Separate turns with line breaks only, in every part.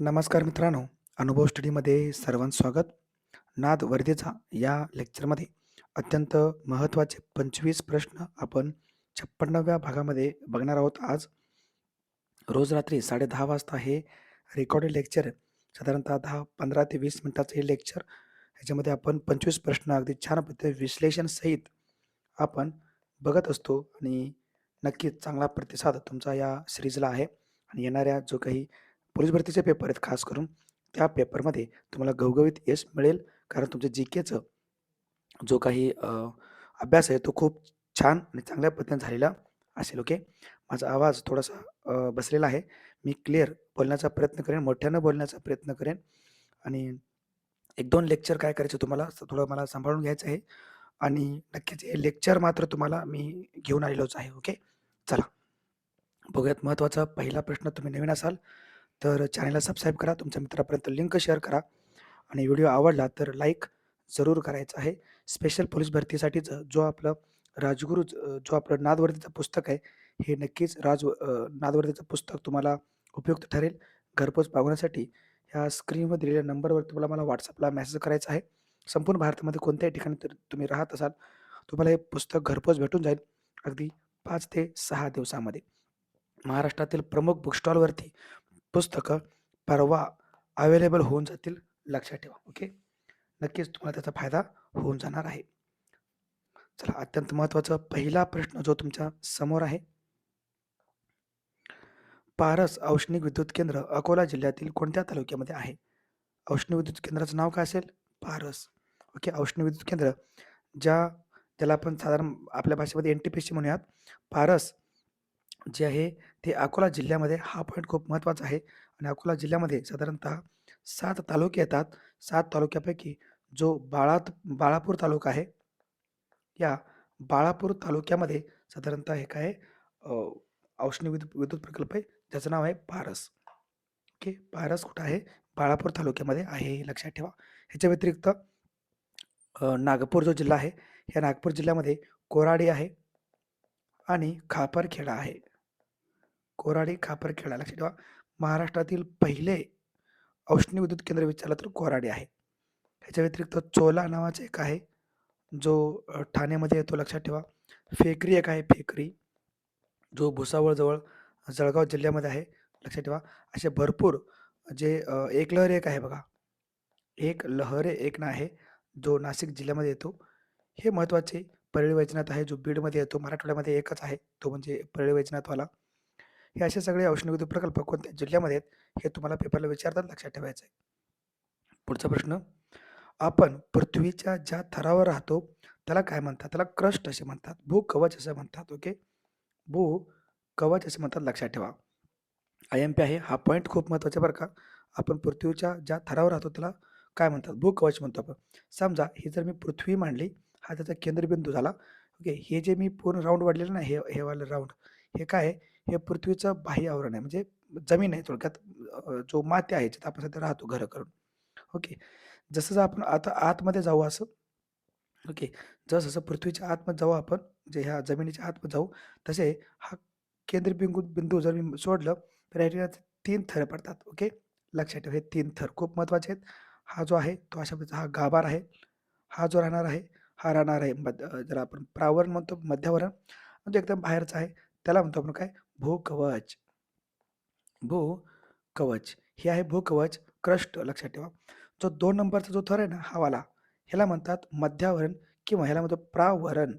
नमस्कार मित्रांनो, अनुभव स्टडीमध्ये सर्वांचं स्वागत. नाद वर्धेचा या लेक्चरमध्ये अत्यंत महत्त्वाचे 25 प्रश्न आपण 56व्या भागामध्ये बघणार आहोत आज. रोज रात्री 10:30 वाजता हे रेकॉर्डेड लेक्चर साधारणतः 10 15 ते वीस मिनिटाचं हे लेक्चर. ह्याच्यामध्ये आपण 25 प्रश्न अगदी छान पद्धती विश्लेषणसहित आपण बघत असतो आणि नक्कीच चांगला प्रतिसाद तुमचा या सिरीजला आहे आणि येणाऱ्या जो काही पोलीस भरतीचे पेपर आहेत खास करून, त्या पेपरमध्ये तुम्हाला घवघवीत यश मिळेल. कारण तुमच्या जी-केचं जो काही अभ्यास आहे तो खूप छान आणि चांगल्या पद्धतीने झालेला असेल. ओके. माझा आवाज थोडासा बसलेला आहे. मी क्लिअर बोलण्याचा प्रयत्न करेन, मोठ्यानं बोलण्याचा प्रयत्न करेन आणि 1-2 लेक्चर काय करायचं तुम्हाला थोडं मला सांभाळून घ्यायचं आहे आणि नक्कीच हे लेक्चर मात्र तुम्हाला मी घेऊन आलेलोच आहे. ओके. चला. बघूयात महत्त्वाचा पहिला प्रश्न. तुम्ही नवीन असाल तर चॅनलला सबस्क्राईब करा. तुमच्या मित्रापर्यंत लिंक शेअर करा आणि व्हिडिओ आवडला तर लाईक जरूर करायचा आहे. स्पेशल पोलीस भरतीसाठीचं जो आपलं राजगुरू जो आपलं नादवर्तीचं पुस्तक आहे, हे नक्कीच राज नादवर्तीचं पुस्तक तुम्हाला उपयुक्त ठरेल. घरपोच पाहण्यासाठी ह्या स्क्रीनवर दिलेल्या नंबरवर तुम्हाला मला व्हॉट्सअपला मेसेज करायचा आहे. संपूर्ण भारतामध्ये कोणत्याही ठिकाणी तर तुम्ही राहत असाल, तुम्हाला हे पुस्तक घरपोच भेटून जाईल अगदी पाच ते सहा दिवसामध्ये. महाराष्ट्रातील प्रमुख बुकस्टॉलवरती पुस्तकं परवा अवेलेबल होऊन जातील. लक्षात ठेवा. ओके. नक्कीच तुम्हाला त्याचा फायदा होऊन जाणार आहे. चला अत्यंत महत्त्वाचा पहिला प्रश्न जो तुमच्यासमोर आहे. पारस औष्णिक विद्युत केंद्र अकोला जिल्ह्यातील कोणत्या तालुक्यामध्ये आहे? औष्णिक विद्युत केंद्राचं नाव काय असेल? पारस. ओके. औष्णिक विद्युत केंद्र ज्या ज्याला आपण साधारण आपल्या भाषेमध्ये एन-टी-पी-सी म्हणूयात. पारस जे आहे ते अकोला जिल्ह्यामध्ये हा पॉईंट खूप महत्त्वाचा आहे आणि अकोला जिल्ह्यामध्ये साधारणतः सात तालुके येतात. सात तालुक्यापैकी जो बाळात बाळापूर तालुका आहे, या बाळापूर तालुक्यामध्ये साधारणतः हे काय आहे औष्णिक विद्युत विद्युत प्रकल्प आहे, ज्याचं नाव आहे पारस. ओके. पारस कुठं आहे? बाळापूर तालुक्यामध्ये आहे हे लक्षात ठेवा. ह्याच्या व्यतिरिक्त नागपूर जो जिल्हा आहे, या नागपूर जिल्ह्यामध्ये कोराडी आहे आणि खापरखेडा आहे. कोराडी, खापरखेडा लक्षात ठेवा. महाराष्ट्रातील पहिले औष्णिक विद्युत केंद्र विचारलं तर कोराडी आहे. ह्याच्या व्यतिरिक्त चोला नावाचा एक आहे, जो ठाण्यामध्ये येतो लक्षात ठेवा. फेकरी एक आहे फेकरी, जो भुसावळजवळ जळगाव जिल्ह्यामध्ये आहे. लक्षात ठेवा. असे भरपूर जे एक लहर एक आहे बघा. एक लहरे एक ना आहे, जो नाशिक जिल्ह्यामध्ये येतो. हे महत्त्वाचे परळी वैजनाथ आहे, जो बीडमध्ये येतो. मराठवाड्यामध्ये एकच आहे, तो म्हणजे परळी वैजनाथवाला. हे असे सगळे औष्णिकविद्युत प्रकल्प कोणत्या जिल्ह्यामध्ये आहेत, हे तुम्हाला पेपरला विचारतात, लक्षात ठेवायचं आहे. पुढचा प्रश्न. आपण पृथ्वीच्या ज्या थरावर राहतो, त्याला काय म्हणतात? त्याला क्रस्ट असे म्हणतात. भू कवच असं म्हणतात. ओके. भू कवच असे म्हणतात, लक्षात ठेवा. आय-एम-पी आहे. हा पॉईंट खूप महत्त्वाचा बरं का. आपण पृथ्वीच्या ज्या थरावर राहतो त्याला काय म्हणतात? भू कवच म्हणतो आपण. समजा ही जर मी पृथ्वी मांडली, हा त्याचा केंद्रबिंदू झाला. ओके. हे जे मी पूर्ण राऊंड वाढलेलं ना, हे हे वाले राऊंड हे काय आहे? हे पृथ्वीचं बाह्य आवरण आहे. म्हणजे जमीन आहे थोडक्यात जो माती आहे, जिथं आपण सध्या राहतो घरं करून. ओके. जसं-जसं आपण आता आतमध्ये जाऊ असं ओके. जसं-जसं पृथ्वीच्या आतमध्ये जाऊ आपण, म्हणजे ह्या जमिनीच्या आतमध्ये जाऊ, तसे हा केंद्रबिंदू बिंदू जर मी सोडलं, तर या ठिकाणी 3 थर पडतात. ओके. लक्षात ठेवा. हे तीन थर खूप महत्त्वाचे आहेत. हा जो आहे, तो अशा पद्धतीचा हा गाभार आहे. हा जो राहणार आहे, हा राहणार आहे मध जर आपण प्रावरण म्हणतो, मध्यावरण. म्हणजे एकदम बाहेरचा आहे. त्याला म्हणतो आपण काय? भूकवच. भूकवच. हे आहे भूकवच, क्रस्ट लक्षात ठेवा. जो दोन नंबरचा जो थर आहे ना, हा वाला, ह्याला म्हणतात मध्यावरण किंवा ह्याला म्हणतो प्रावरण.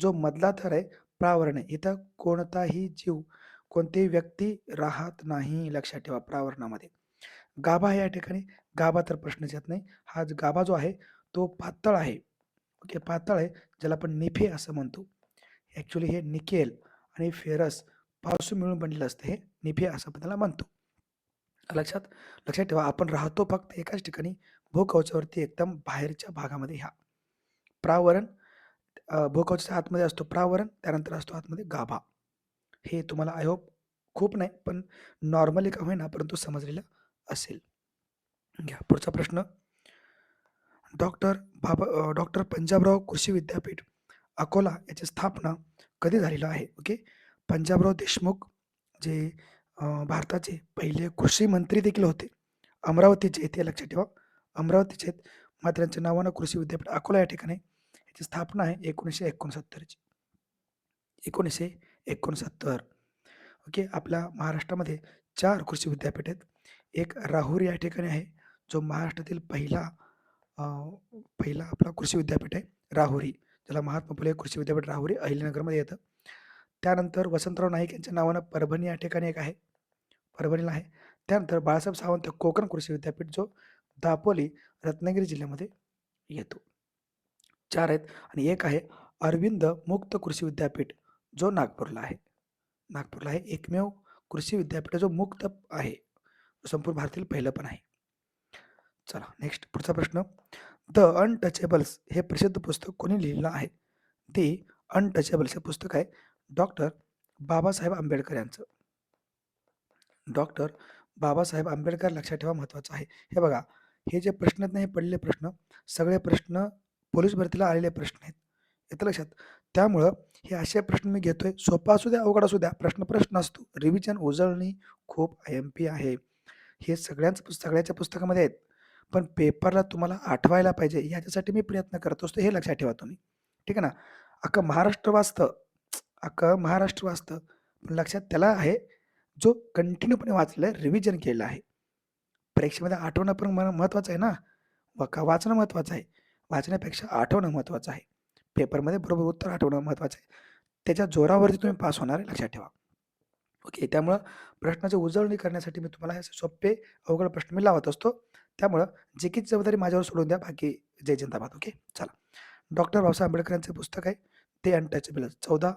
जो मधला थर आहे, प्रावरण आहे. इथं कोणताही जीव, कोणतीही व्यक्ती राहत नाही, लक्षात ठेवा प्रावरणामध्ये. गाभा आहे या ठिकाणी. गाभा तर प्रश्नच येत नाही. हा गाभा जो आहे, तो पातळ आहे. ओके. पातळ आहे, ज्याला आपण निफे असं म्हणतो. ॲक्च्युली हे निकेल आणि फेरस पासून मिळून बनलेलं असतं हे निफे असं आपण त्याला म्हणतो. लक्षात लक्षात ठेवा आपण राहतो फक्त एकाच ठिकाणी भूकवचावरती एकदम बाहेरच्या भागामध्ये ह्या. प्रावरण भूकवचाच्या आतमध्ये असतो प्रावरण, त्यानंतर असतो आतमध्ये गाभा. हे तुम्हाला आय होप खूप नाही, पण नॉर्मली का होईना परंतु समजलेलं असेल. घ्या पुढचा प्रश्न. डॉक्टर बाबा डॉक्टर पंजाबराव कृषी विद्यापीठ अकोला याची स्थापना कधी झालेलं आहे? ओके. पंजाबराव देशमुख जे भारताचे पहिले कृषी मंत्री देखील होते. अमरावतीचे ते लक्षात ठेवा. अमरावतीचे आहेत. मात्र त्यांच्या नावानं कृषी विद्यापीठ अकोला या ठिकाणी याची स्थापना आहे एकोणीसशे एकोणसत्तरची एकोणीसशे एकोणसत्तर ओके. आपल्या महाराष्ट्रामध्ये चार कृषी विद्यापीठ आहेत. एक राहुरी या ठिकाणी आहे, जो महाराष्ट्रातील पहिला पहिला आपला कृषी विद्यापीठ आहे राहुरी. ज्याला महात्मा फुले कृषी विद्यापीठ राहुरी अहिल्यानगरमध्ये येतं. त्यानंतर वसंतराव नाईक यांच्या नावानं परभणी या ठिकाणी एक आहे. परभणीला आहे. त्यानंतर बाळासाहेब सावंत कोकण कृषी विद्यापीठ जो दापोली, रत्नागिरी जिल्ह्यामध्ये येतो. चार आहेत आणि एक आहे अरविंद मुक्त कृषी विद्यापीठ जो नागपूरला आहे. नागपूरला आहे. एकमेव कृषी विद्यापीठ जो मुक्त आहे. संपूर्ण भारतातील पहिलं पण आहे. चला नेक्स्ट पुढचा प्रश्न. द अनटचेबल्स हे प्रसिद्ध पुस्तक कोणी लिहिलेलं आहे? ती अनटचेबल्स हे पुस्तक आहे डॉक्टर बाबासाहेब आंबेडकर यांचं. डॉक्टर बाबासाहेब आंबेडकर लक्षात ठेवा महत्त्वाचं आहे. हे बघा, हे जे प्रश्न नाही पडले पडलेले प्रश्न सगळे प्रश्न पोलीस भरतीला आलेले प्रश्न आहेत. येतं लक्षात? त्यामुळं हे असे प्रश्न मी घेतोय. सोपा असू द्या, अवघड असू द्या, प्रश्न प्रश्न असतो. रिव्हिजन, उजळणी खूप आय-एम-पी आहे. हे सगळ्यांच सगळ्याच्या पुस्तकामध्ये आहेत. पण पेपरला तुम्हाला आठवायला पाहिजे याच्यासाठी मी प्रयत्न करत असतो. हे लक्षात ठेवा तुम्ही. ठीक आहे ना? अख्खं महाराष्ट्र वाचतं, अख्खं महाराष्ट्र वाचतं. पण लक्षात त्याला आहे, जो कंटिन्यूपणे वाचलेलं आहे, रिव्हिजन केलं आहे. परीक्षेमध्ये आठवणं पण म महत्त्वाचं आहे ना. व का वाचणं महत्त्वाचं आहे. वाचण्यापेक्षा आठवणं महत्त्वाचं आहे. पेपरमध्ये बरोबर उत्तर आठवणं महत्त्वाचं आहे. त्याच्या जोरावरती तुम्ही पास होणार आहे लक्षात ठेवा. ओके. त्यामुळं प्रश्नाची उजळणी करण्यासाठी मी तुम्हाला असे सोपे, अवघड प्रश्न मी लावत असतो. त्यामुळं जे की जबाबदारी माझ्यावर सोडून द्या. बाकी जय जिंदाबाद. ओके. चला. डॉक्टर बाबासाहेब आंबेडकरांचे पुस्तक आहे ते अनटचेबल चौदा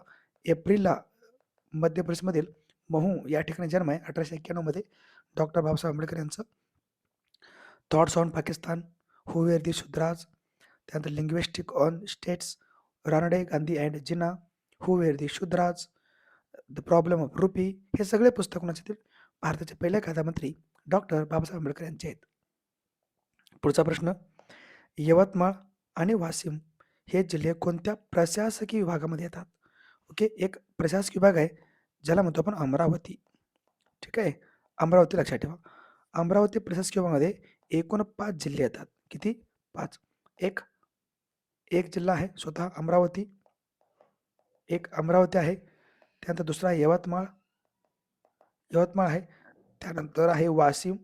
एप्रिलला मध्य प्रदेशमधील महू या ठिकाणी जन्म आहे अठराशे एक्क्याण्णवमध्ये डॉक्टर बाबासाहेब आंबेडकर यांचं. Thoughts on Pakistan, who were the Shudras, त्यानंतर linguistic on states, Ranade, Gandhi and Jinnah, who were the Shudras, the problem of rupee हे सगळे पुस्तक कोणाचे भारताचे पहिले कायदामंत्री डॉक्टर बाबासाहेब आंबेडकर यांचे आहेत. पुढचा प्रश्न. यवतमाळ आणि वाशिम हे जिल्हे कोणत्या प्रशासकीय विभागामध्ये येतात? ओके. एक प्रशासकीय विभाग आहे, ज्याला म्हणतो आपण अमरावती. ठीक आहे. अमरावती लक्षात ठेवा. अमरावती प्रशासकीय विभागामध्ये एकूण पाच जिल्हे येतात. किती? पाच एक एक जिल्हा आहे स्वतः अमरावती. एक अमरावती आहे. त्यानंतर दुसरा आहे यवतमाळ. यवतमाळ आहे. त्यानंतर आहे वाशिम.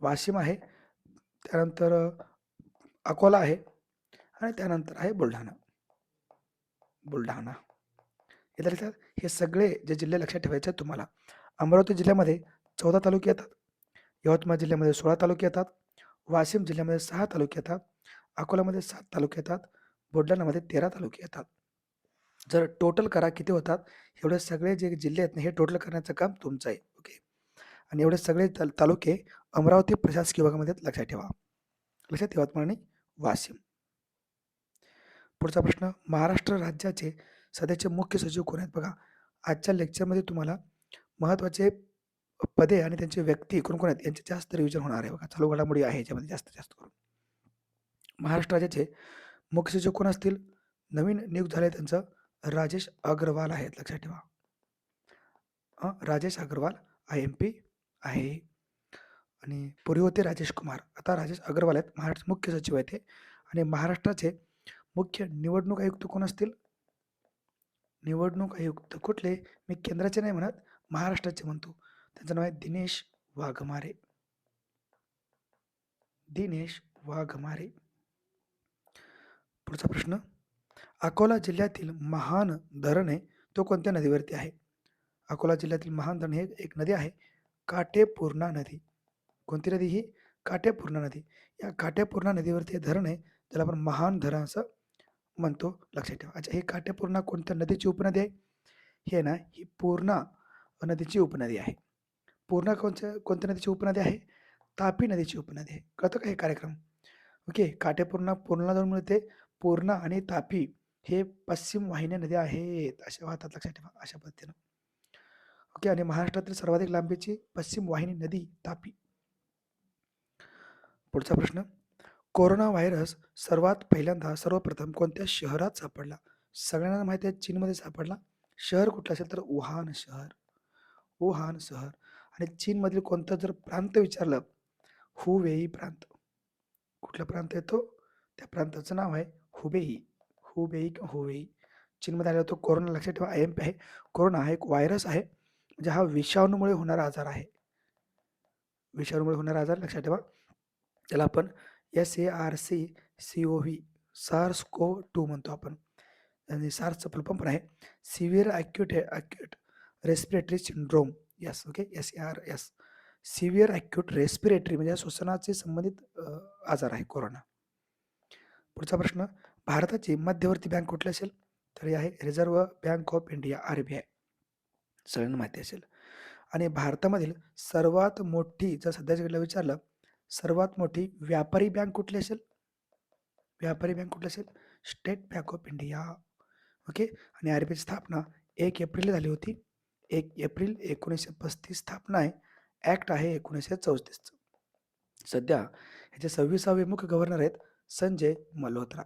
वाशिम आहे. त्यानंतर अकोला आहे आणि त्यानंतर आहे बुलढाणा. बुलढाणा. येतं लक्षात? हे सगळे जे जिल्हे लक्षात ठेवायचे आहेत तुम्हाला. अमरावती जिल्ह्यामध्ये 14 तालुके येतात. यवतमाळ जिल्ह्यामध्ये 16 तालुके येतात. वाशिम जिल्ह्यामध्ये सहा तालुके येतात. अकोल्यामध्ये सात तालुके येतात. बुलढाणामध्ये 13 तालुके येतात. जर टोटल करा किती होतात? एवढे सगळे जे जिल्हे आहेत ना, हे टोटल करण्याचं काम तुमचं आहे. ओके. आणि एवढे सगळे तालुके अमरावती प्रशासकीय विभागामध्ये लक्षात ठेवा. लक्षात यवतमाळ आणि वाशिम. पुढचा प्रश्न. महाराष्ट्र राज्याचे सध्याचे मुख्य सचिव कोण आहेत? बघा, आजच्या लेक्चरमध्ये तुम्हाला महत्त्वाचे पदे आणि त्यांचे व्यक्ती कोण-कोण आहेत यांचे जास्त रिव्हिजन होणार आहे बघा. चालू घडामोडी आहे याच्यामध्ये जास्तीत जास्त करून. महाराष्ट्र राज्याचे मुख्य सचिव कोण असतील? नवीन नियुक्त झाले त्यांचं राजेश अग्रवाल आहेत लक्षात ठेवा. हां राजेश अग्रवाल आय-एम-पी आहे. आणि पूर्वी होते राजेश कुमार. आता राजेश अग्रवाल आहेत. महाराष्ट्र मुख्य सचिव आहेत ते. आणि महाराष्ट्राचे मुख्य निवडणूक आयुक्त कोण असतील? निवडणूक आयुक्त कुठले? मी केंद्राचे नाही म्हणत, महाराष्ट्राचे म्हणतो. त्यांचं नाव आहे दिनेश वाघमारे. दिनेश वाघमारे. पुढचा प्रश्न. अकोला जिल्ह्यातील महान धरण आहे, तो कोणत्या नदीवरती आहे? अकोला जिल्ह्यातील महान धरण हे एक नदी आहे, काटेपूर्णा नदी. कोणती नदी ही? काटेपूर्णा नदी. या काटेपूर्णा नदीवरती हे धरण आहे, ज्याला आपण महान धरण असं म्हणतो लक्षात ठेवा. अच्छा, हे काटेपूर्णा कोणत्या नदीची उपनदी आहे? हे ना, ही पूर्णा नदीची उपनदी आहे. पूर्णा कोणत्या कोणत्या नदीची उपनदी आहे? तापी नदीची उपनदी आहे. कळतं का हे कार्यक्रम? ओके. काटेपूर्णा पूर्णा जाऊन मिळते. पूर्णा आणि तापी हे पश्चिम वाहिन्या नद्या आहेत. अशा वाहतात लक्षात ठेवा. अशा पद्धतीनं. ओके. आणि महाराष्ट्रातील सर्वाधिक लांबीची पश्चिम वाहिनी नदी तापी. पुढचा प्रश्न. कोरोना व्हायरस सर्वात पहिल्यांदा सर्वप्रथम कोणत्या शहरात सापडला? सगळ्यांना माहिती आहे चीनमध्ये सापडला. शहर कुठलं असेल तर वुहान शहर. वुहान शहर. आणि चीनमधील कोणतं जर प्रांत विचारलं हुवेई प्रांत. कुठला प्रांत येतो त्या प्रांताचं नाव आहे हुबेई. हुबेई किंवा हुवेई चीनमध्ये आलेला तो कोरोना लक्षात ठेवा आय एम पी आहे. कोरोना हा एक व्हायरस आहे म्हणजे हा विषाणूमुळे होणारा आजार आहे. विषाणूमुळे होणारा आजार लक्षात ठेवा. त्याला आपण S A R C C O V SARS co two म्हणतो आपण. आणि सार्सचं फुलफॉर्म पण आहे. Severe acute acute respiratory syndrome yes okay S A R S severe acute respiratory म्हणजे श्वसनाचे संबंधित आजार आहे कोरोना. पुढचा प्रश्न भारताची मध्यवर्ती बँक कुठली असेल? तर हे आहे reserve bank of India R B I. सगळ्यांना माहिती असेल. आणि भारतामधील सर्वात मोठी जर सध्याच्या घडीला विचारलं सर्वात मोठी व्यापारी बँक कुठली असेल? व्यापारी बँक कुठली असेल? State bank of India. Okay? आणि आर बी आयची स्थापना एक एप्रिल झाली होती. एक एप्रिल एकोणीसशे पस्तीस स्थापना आहे. ॲक्ट आहे एकोणीसशे चौतीसचं सध्या ह्याचे सव्वीसावे मुख्य गव्हर्नर आहेत संजय मल्होत्रा.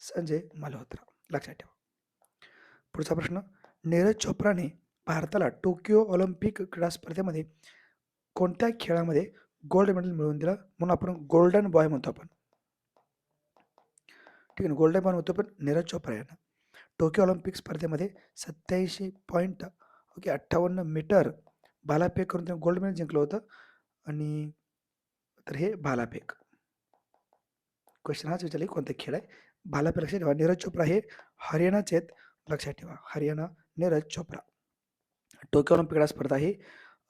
संजय मल्होत्रा. लक्षात ठेवा. पुढचा प्रश्न नीरज चोप्राने भारताला टोकियो ऑलिम्पिक क्रीडा स्पर्धेमध्ये कोणत्या खेळामध्ये गोल्ड मेडल मिळवून दिलं? म्हणून आपण गोल्डन बॉय म्हणतो आपण. ठीक आहे ना? गोल्डन बॉय म्हणतो पण नीरज चोप्रा यांना. टोकियो ऑलिम्पिक स्पर्धेमध्ये सत्याऐंशी पॉईंट ओके अठ्ठावन्न मीटर भालाफेक करून त्यांनी गोल्ड मेडल जिंकलं होतं. आणि तर हे भालाफेक क्वेश्चन हाच विचारले कोणता खेळ आहे? भालाफेक लक्षात ठेवा. नीरज चोप्रा हे हरियाणाचे आहेत. लक्षात ठेवा. हरियाणा नीरज चोप्रा. टोकियो ऑलिम्पिक स्पर्धा ही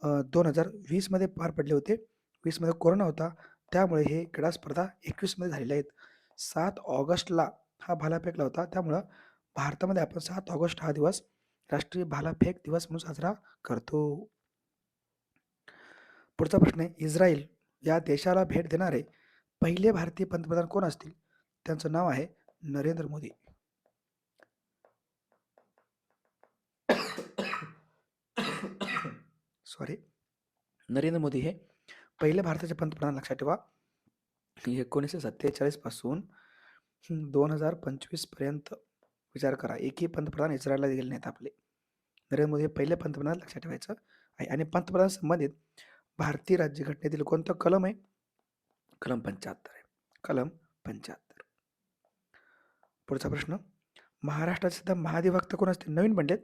दोन हजार वीसमध्ये पार पडले होते. वीसमध्ये कोरोना होता. त्यामुळे हे क्रीडा स्पर्धा एकवीसमध्ये झालेल्या आहेत. सात ऑगस्टला हा भालाफेकला होता. त्यामुळं भारतामध्ये आपण सात ऑगस्ट हा दिवस राष्ट्रीय भालाफेक दिवस म्हणून साजरा करतो. पुढचा प्रश्न आहे इस्रायल या देशाला भेट देणारे पहिले भारतीय पंतप्रधान कोण असतील? त्यांचं नाव आहे नरेंद्र मोदी. सॉरी नरेंद्र मोदी हे पहिले भारताचे पंतप्रधान लक्षात ठेवा. एकोणीसशे सत्तेचाळीसपासून दोन हजार पंचवीसपर्यंत विचार करा. एकही पंतप्रधान इस्रायलला गेले नाहीत आपले. नरेंद्र मोदी हे पहिले पंतप्रधान लक्षात ठेवायचं आहे. आणि पंतप्रधान संबंधित भारतीय राज्यघटनेतील कोणतं कलम आहे? कलम पंच्याहत्तर आहे. कलम पंच्याहत्तर. पुढचा प्रश्न. महाराष्ट्राचे सध्या महाधिवक्ता कोण असतील? नवीन बनलेत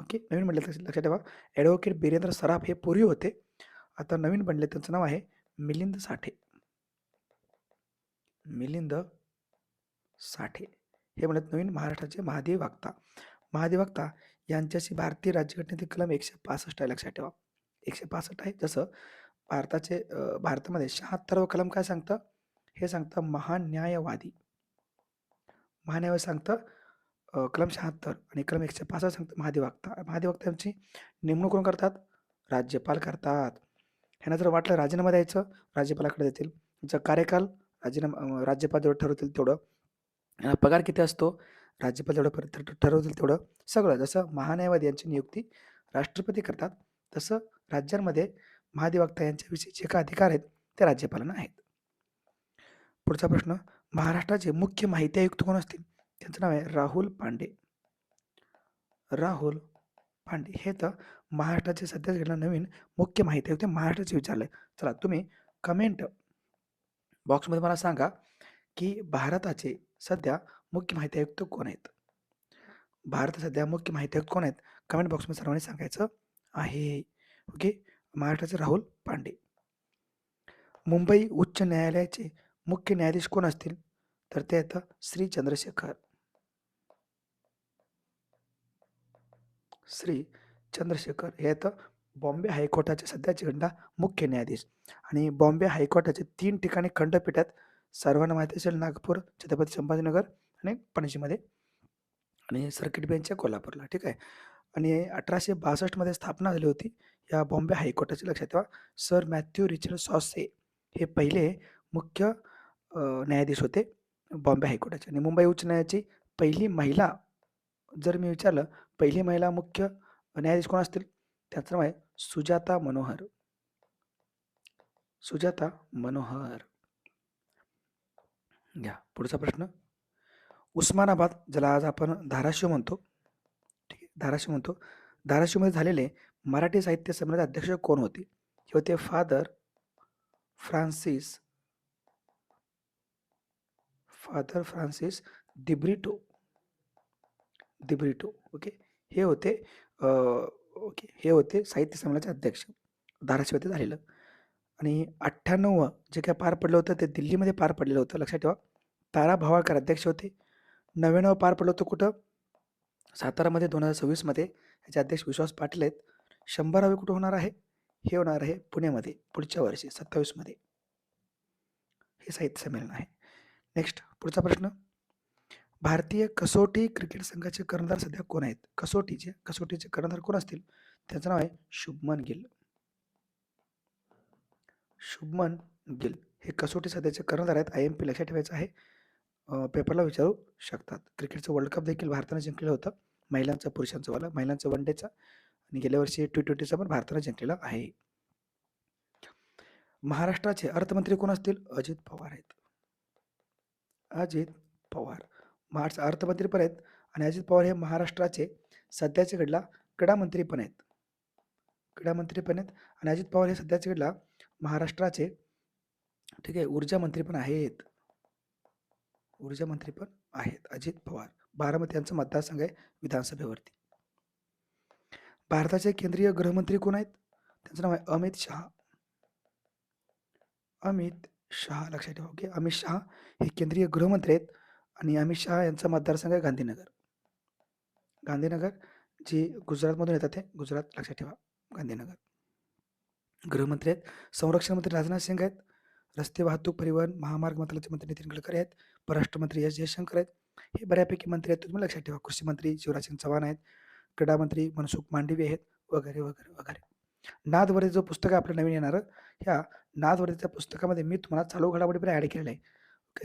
ओके नवीन बनले लक्षात ठेवा. ॲडव्होकेट बिरेंद्र सराफ हे पूर्वी होते. आता नवीन बनले त्यांचं नाव आहे मिलिंद साठे. मिलिंद साठे. हे म्हणत नवीन महाराष्ट्राचे महाधिवक्ता महाधिवक्ता यांच्याशी भारतीय राज्यघटनेतील कलम एकशे पासष्ट आहे लक्षात ठेवा. एकशे पासष्ट आहे जसं भारताचे भारतामध्ये भारतामध्ये व कलम काय सांगतं? हे सांगतं महान्यायवादी. महान्यायवादी सांगतं कलम शहात्तर आणि कलम एकशे पासष्ट सांगतं महाधिवक्ता महाधिवक्त्यांची नेमणूक कोण करतात? राज्यपाल करतात. ह्यांना जर वाटलं राजीनामा द्यायचं राज्यपालाकडे देतील त्यांचा कार्यकाल राजीनामा राज्यपाल जेवढं ठरवतील तेवढं. यांना पगार किती असतो? राज्यपाल जेवढं ठरवतील तेवढं. सगळं जसं महान्यायवादी यांची नियुक्ती राष्ट्रपती करतात तसं राज्यांमध्ये महाधिवक्ता यांच्याविषयी जे काय अधिकार आहेत ते राज्यपालांना आहेत. पुढचा प्रश्न महाराष्ट्राचे मुख्य माहिती आयुक्त कोण असतील? त्यांचं नाव आहे राहुल पांडे. राहुल पांडे हे तर महाराष्ट्राचे सध्या घडलं नवीन मुख्य माहिती आयुक्त महाराष्ट्राचे विचारले. चला तुम्ही कमेंट बॉक्समध्ये मला सांगा की भारताचे सध्या मुख्य माहिती आयुक्त कोण आहेत? भारत सध्या मुख्य माहिती आयुक्त कोण आहेत? कमेंट बॉक्समध्ये सर्वांनी सांगायचं आहे. ओके? महाराष्ट्राचे राहुल पांडे. मुंबई उच्च न्यायालयाचे मुख्य न्यायाधीश कोण असतील? तर ते येतं श्री चंद्रशेखर. श्री चंद्रशेखर. हे येतं बॉम्बे हायकोर्टाचे सध्याचे घटना मुख्य न्यायाधीश. आणि बॉम्बे हायकोर्टाचे तीन ठिकाणी खंडपीठात सर्वांना माहिती असेल नागपूर छत्रपती संभाजीनगर आणि पणजीमध्ये आणि सर्किट बेंच कोल्हापूरला. ठीक आहे? आणि अठराशे बासष्टमध्ये स्थापना झाली होती या बॉम्बे हायकोर्टाची लक्षात ठेवा. सर मॅथ्यू रिचर्ड सॉसे हे पहिले मुख्य न्यायाधीश होते बॉम्बे हायकोर्टाचे. आणि मुंबई उच्च न्यायालयाची पहिली महिला जर मी विचारलं पहिली महिला मुख्य न्यायाधीश कोण असतील? त्याचं नाव आहे सुजाता मनोहर. सुजाता मनोहर. घ्या पुढचा प्रश्न. उस्मानाबाद ज्याला आज आपण धाराशिव म्हणतो ठीक आहे धाराशिव म्हणतो. धाराशिवमध्ये झालेले मराठी साहित्य संमेलनाचे अध्यक्ष कोण होते? हे होते father Francis father Francis Dibrito. Dibrito okay? हे होते ओके हे होते साहित्य संमेलनाचे अध्यक्ष. धाराशिव येथे झालेलं. आणि अठ्ठ्याण्णव जे काय पार पडलं होतं ते दिल्लीमध्ये पार पडलेलं होतं. लक्षात ठेवा. तारा भावाळकर अध्यक्ष होते. नव्याण्णव पार पडलं होतं कुठं? सातारामध्ये दोन हजार सव्वीसमध्ये. याचे अध्यक्ष विश्वास पाटील आहेत. शंभरावे कुठं होणार आहे? हे होणार आहे पुण्यामध्ये पुढच्या वर्षी सत्तावीसमध्ये. हे साहित्य संमेलन आहे. नेक्स्ट पुढचा प्रश्न. भारतीय कसोटी क्रिकेट संघाचे कर्णधार सध्या कोण आहेत? कसोटीचे कसोटीचे कर्णधार कोण असतील? त्याचं नाव आहे शुभमन गिल. शुभमन गिल हे कसोटी सध्याचे कर्णधार आहेत. आय एम पी लक्षात ठेवायचं आहे. पेपरला विचारू शकतात. क्रिकेटचं वर्ल्ड कप देखील भारताने जिंकलेलं होतं. महिलांचं पुरुषांचं वाला महिलांचं वन डेचा आणि गेल्या वर्षी टी ट्वेंटीचा पण भारतानं जिंकलेला आहे. महाराष्ट्राचे अर्थमंत्री कोण असतील? अजित पवार आहेत. अजित पवार. महाराष्ट्र अर्थमंत्री पण आहेत आणि अजित पवार हे महाराष्ट्राचे सध्याचे घडला क्रीडा मंत्री पण आहेत. क्रीडामंत्री पण आहेत आणि अजित पवार हे सध्याचे घडला महाराष्ट्राचे ठीक आहे ऊर्जा मंत्री पण आहेत. ऊर्जा मंत्री पण आहेत अजित पवार. बारामती यांचा मतदारसंघ आहे विधानसभेवरती. भारताचे केंद्रीय गृहमंत्री कोण आहेत? त्यांचं नाव आहे अमित शहा. अमित शहा लक्षात ठेवा ओके अमित शहा हे केंद्रीय गृहमंत्री आहेत. आणि अमित शहा यांचा मतदारसंघ आहे गांधीनगर. गांधीनगर जे गुजरातमधून येतात ते गुजरात लक्षात ठेवा गांधीनगर. गृहमंत्री आहेत संरक्षण मंत्री राजनाथ सिंग आहेत रस्ते वाहतूक परिवहन महामार्ग मंत्रालयाचे मंत्री नितीन गडकरी आहेत परराष्ट्र मंत्री एस जयशंकर आहेत हे बऱ्यापैकी मंत्री आहेत तुम्ही लक्षात ठेवा कृषी मंत्री शिवराज सिंग चव्हाण आहेत क्रीडा मंत्री मनसुख मांडवी आहेत वगैरे वगैरे वगैरे. नादवरे जो पुस्तक आहे आपलं नवीन येणारं ह्या नादवरेच्या पुस्तकामध्ये मी तुम्हाला चालू घडामोडी ॲड केलेलं आहे.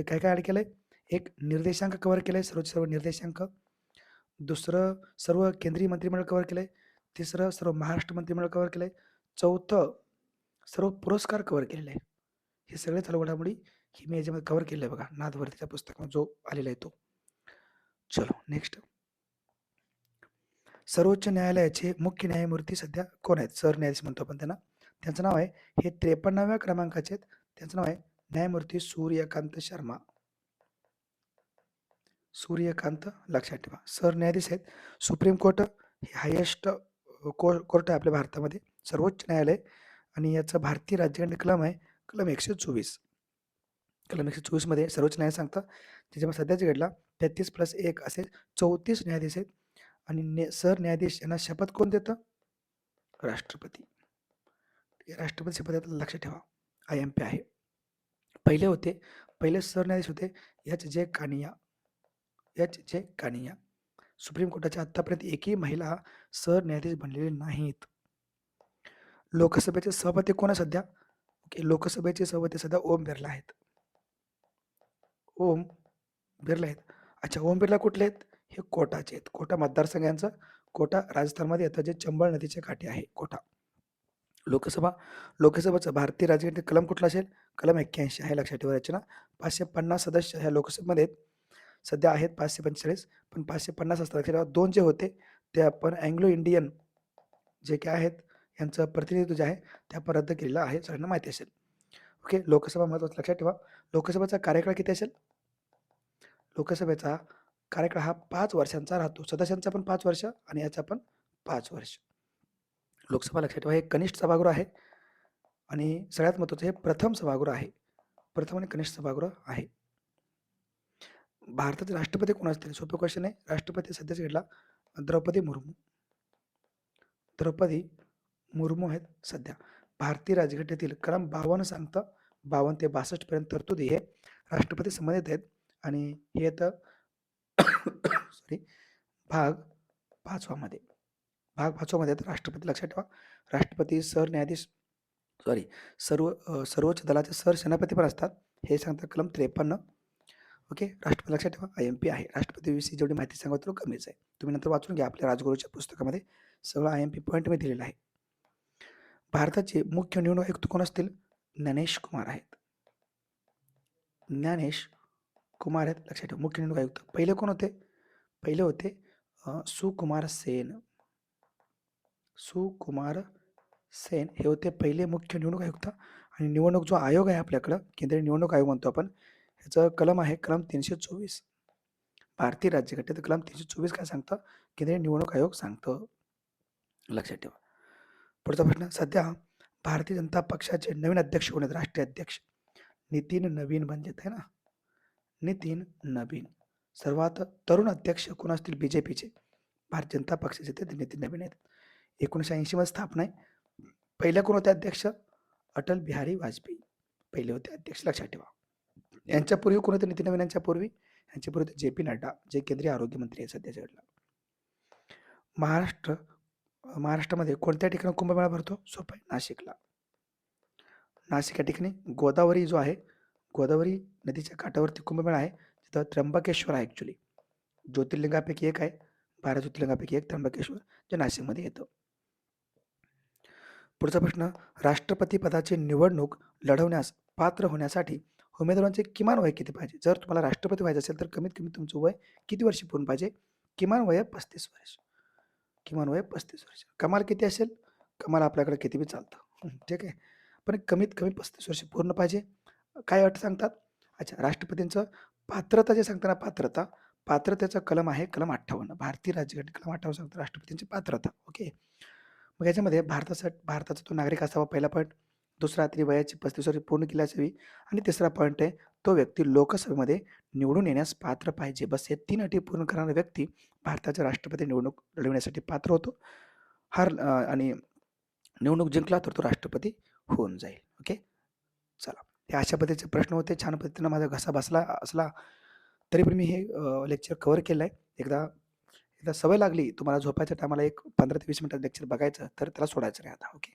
काय काय ॲड केलं आहे एक निर्देशांक कव्हर केलं आहे सर्वोच्च सर्व निर्देशांक. दुसरं सर्व केंद्रीय मंत्रिमंडळ कव्हर केलं आहे तिसरं सर्व महाराष्ट्र मंत्रिमंडळ कव्हर केलं आहे चौथं सर्व पुरस्कार कव्हर केलेले आहे. हे सगळे चालू घडामोडी ही मी याच्यामध्ये कव्हर केलं आहे बघा. नादवरतीच्या पुस्तकामध्ये जो आलेला आहे तो. चलो नेक्स्ट सर्वोच्च न्यायालयाचे मुख्य न्यायमूर्ती सध्या कोण आहेत? सरन्यायाधीश म्हणतो आपण त्यांना. त्यांचं नाव आहे हे त्रेपन्नाव्या क्रमांकाचे आहेत. त्यांचं नाव आहे न्यायमूर्ती सूर्यकांत शर्मा. सूर्यकांत लक्षात ठेवा. सरन्यायाधीश आहेत. सुप्रीम कोर्ट हे हायेस्ट को कोर्ट आहे आपल्या भारतामध्ये. सर्वोच्च न्यायालय आणि याचं भारतीय राज्यघटने कलम आहे. कलम एकशे चोवीस. कलम एकशे चोवीसमध्ये सर्वोच्च न्यायालय सांगतं त्याच्यामध्ये सध्याच्या घडला तेहतीस प्लस एक असे चौतीस न्यायाधीश आहेत. आणि ने सरन्यायाधीश यांना शपथ कोण देतं? राष्ट्रपती. राष्ट्रपती शपथ देतात लक्षात ठेवा. आय एम पी आहे. पहिले होते पहिले सरन्यायाधीश होते. याच जे Kania H J Kania supreme कोर्टाच्या आत्तापर्यंत एकही महिला सरन्यायाधीश बनलेले नाहीत. लोकसभेचे सभापती कोण आहे सध्या? ओके लोकसभेचे सभापती सध्या ओम बिर्ला आहेत. ओम बिर्ला आहेत. अच्छा ओम बिर्ला कुठले आहेत? हे कोटाचे आहेत. कोटा मतदारसंघांचं कोटा राजस्थानमध्ये येतं जे चंबळ नदीच्या काठी आहे कोटा. लोकसभा लोकसभेचं भारतीय राजकीय कलम कुठला असेल? कलम एक्क्याऐंशी आहे लक्षात ठेवा रचना पाचशे पन्नास सदस्य ह्या लोकसभेमध्ये आहेत. सध्या आहेत पाचशे पंचेचाळीस पण पाचशे पन्नास असतात. लक्षात ठेवा दोन जे होते ते आपण अँग्लो इंडियन जे काय आहेत यांचं प्रतिनिधित्व जे आहे ते आपण रद्द केलेलं आहे सगळ्यांना माहिती असेल. ओके? लोकसभा महत्त्वाचं लक्षात ठेवा. लोकसभेचा कार्यकाळ किती असेल? लोकसभेचा कार्यकाळ हा पाच वर्षांचा राहतो. सदस्यांचा पण पाच वर्ष आणि याचा पण पाच वर्ष. लोकसभा लक्षात ठेवा हे कनिष्ठ सभागृह आहे आणि सगळ्यात महत्त्वाचं हे प्रथम सभागृह आहे. प्रथम आणि कनिष्ठ सभागृह आहे. भारताचे राष्ट्रपती कोण असतील? सोपं क्वेश्चन आहे. राष्ट्रपती सध्याच घडला द्रौपदी मुर्मू. द्रौपदी मुर्मू आहेत सध्या. भारतीय राजघटनेतील कलम बावन्न सांगतं बावन्न ते बासष्ट पर्यंत तरतुदी हे राष्ट्रपती संबंधित आहेत आणि हे येतं सॉरी भाग पाचवामध्ये. भाग पाचवामध्ये आहेत. राष्ट्रपती लक्षात ठेवा. राष्ट्रपती सरन्यायाधीश सॉरी सर्व सर्वोच्च दलाचे सरसेनापती पण असतात. हे सांगतात कलम त्रेपन्न. ओके? राष्ट्रपती लक्षात ठेवा आय एम पी आहे. राष्ट्रपतीविषयी जेवढी माहिती सांगा कमीच आहे. तुम्ही नंतर वाचून घ्या आपल्या राजगुरूच्या पुस्तकामध्ये. सगळं आय एम पी पॉईंट मी दिलेलं आहे. भारताचे मुख्य निवडणूक आयुक्त कोण असतील? ज्ञानेश कुमार आहेत. ज्ञानेश कुमार आहेत. लक्षात ठेवा मुख्य निवडणूक आयुक्त. पहिले कोण होते? पहिले होते सुकुमार सेन. सुकुमार सेन हे होते पहिले मुख्य निवडणूक आयुक्त. आणि निवडणूक जो आयोग आहे आपल्याकडं केंद्रीय निवडणूक आयोग म्हणतो आपण याचं कलम आहे कलम तीनशे चोवीस. भारतीय राज्यघटनेचं कलम तीनशे चोवीस काय सांगतं? केंद्रीय निवडणूक आयोग सांगतं. लक्षात ठेवा. पुढचा प्रश्न सध्या भारतीय जनता पक्षाचे नवीन अध्यक्ष कोण आहेत? राष्ट्रीय अध्यक्ष. नितीन नवीन म्हणजे बनलेत आहे ना? नितीन नवीन. सर्वात तरुण अध्यक्ष कोण असतील? बी जे पीचे भारतीय जनता पक्षाचे ते नितीन नवीन आहेत. एकोणीसशे ऐंशीमध्ये स्थापना आहे. पहिल्या कोण होते अध्यक्ष? अटल बिहारी वाजपेयी. पहिले होते अध्यक्ष. लक्षात ठेवा. यांच्यापूर्वी कोण होते नितीन नवीन यांच्यापूर्वी? यांच्यापूर्वी जे पी नड्डा जे केंद्रीय आरोग्य मंत्री आहेत सध्याच्या वेळेला महाराष्ट्र महाराष्ट्रामध्ये कोणत्या ठिकाणी कुंभमेळा भरतो? सोपं आहे नाशिकला. नाशिक या ठिकाणी गोदावरी जो आहे गोदावरी नदीच्या काठावरती कुंभमेळा आहे तिथं त्र्यंबकेश्वर आहे ॲक्च्युली ज्योतिर्लिंगापैकी एक आहे बारा ज्योतिर्लिंगापैकी एक त्र्यंबकेश्वर जे नाशिकमध्ये येतं. पुढचा प्रश्न राष्ट्रपती पदाची निवडणूक लढवण्यास पात्र होण्यासाठी उमेदवारांचे किमान वय किती पाहिजे? जर तुम्हाला राष्ट्रपती व्हायचं असेल तर कमीत कमी तुमचं वय किती वर्ष पूर्ण पाहिजे? किमान वय पस्तीस वर्ष. किमान वय पस्तीस वर्ष. कमाल किती असेल? कमाल आपल्याकडे किती बी चालतं. ठीक आहे. पण कमीत कमी पस्तीस वर्ष पूर्ण पाहिजे. काय अट सांगतात? अच्छा राष्ट्रपतींचं पात्रता जे सांगताना पात्रता पात्रतेचा कलम आहे कलम अठ्ठावन्न. भारतीय राज्यघटना कलम अठ्ठावन्न सांगतं राष्ट्रपतींची पात्रता. ओके. मग याच्यामध्ये भारतासाठी भारताचा तो नागरिक असावा पहिला पॉईंट दुसरा तरी वयाची पस्तीस वर्षे पूर्ण केल्यास हवी. आणि तिसरा पॉईंट आहे तो व्यक्ती लोकसभेमध्ये निवडून येण्यास पात्र पाहिजे. बस हे तीन अटी पूर्ण करणारा व्यक्ती भारताच्या राष्ट्रपती निवडणूक लढविण्यासाठी पात्र होतो. हार आणि निवडणूक जिंकला तर तो राष्ट्रपती होऊन जाईल. ओके? चला. हे अशा पद्धतीचे प्रश्न होते. छान पद्धतीनं माझा घसा बसला असला तरी पण मी हे लेक्चर कव्हर केलं आहे एकदा एकदा सवय लागली. तुम्हाला झोपायच्या टायमाला एक पंधरा ते वीस मिनिटात लेक्चर बघायचं तर त्याला सोडायचं नाही आता. ओके?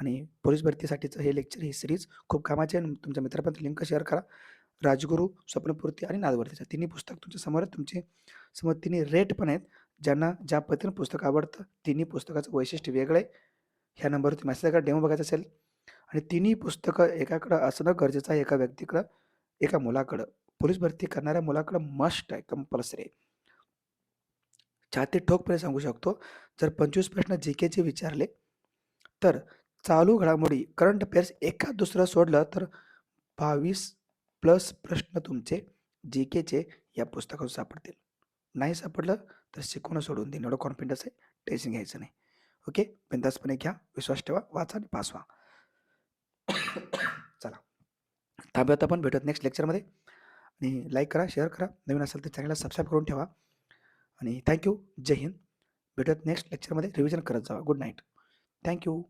आणि पोलीस भरतीसाठीचं हे लेक्चर ही सिरीज खूप कामाची आहे. आणि तुमच्या मित्रापर्यंत लिंक शेअर करा. राजगुरू स्वप्नपूर्ती आणि नादवर्तीचा तिन्ही पुस्तक तुमच्यासमोर तुमचे समोर तिन्ही रेट पण आहेत. ज्यांना ज्या पद्धतीनं पुस्तक आवडतं तिन्ही पुस्तकाचं वैशिष्ट्य वेगळं आहे. ह्या नंबरवरती मेसेज करा डेमो बघायचा असेल. आणि तिन्ही पुस्तकं एकाकडं असणं गरजेचं आहे एका व्यक्तीकडं एका मुलाकडं. पोलीस भरती करणाऱ्या मुलाकडं मस्ट आहे कंपल्सरी आहे. छाती ठोकपणे सांगू शकतो. जर पंचवीस प्रश्न जी केचे विचारले तर चालू घडामोडी करंट अफेअर्स एखाद दुसरं सोडलं तर बावीस प्लस प्रश्न तुमचे जी केचे या पुस्तकातून सापडतील. नाही सापडलं तर शिकवणं सोडून देईन. एवढं कॉन्फिडन्स आहे टेन्शन घ्यायचं नाही. ओके बिंदासपणे घ्या विश्वास ठेवा वाचा आणि पास व्हा. चला. थांबत आपण भेटत नेक्स्ट लेक्चरमध्ये आणि लाईक करा शेअर करा. नवीन असेल तर चॅनलला सबस्क्राईब करून ठेवा. आणि थँक्यू जय हिंद. भेटत नेक्स्ट लेक्चरमध्ये रिव्हिजन करत जावा. Good night thank you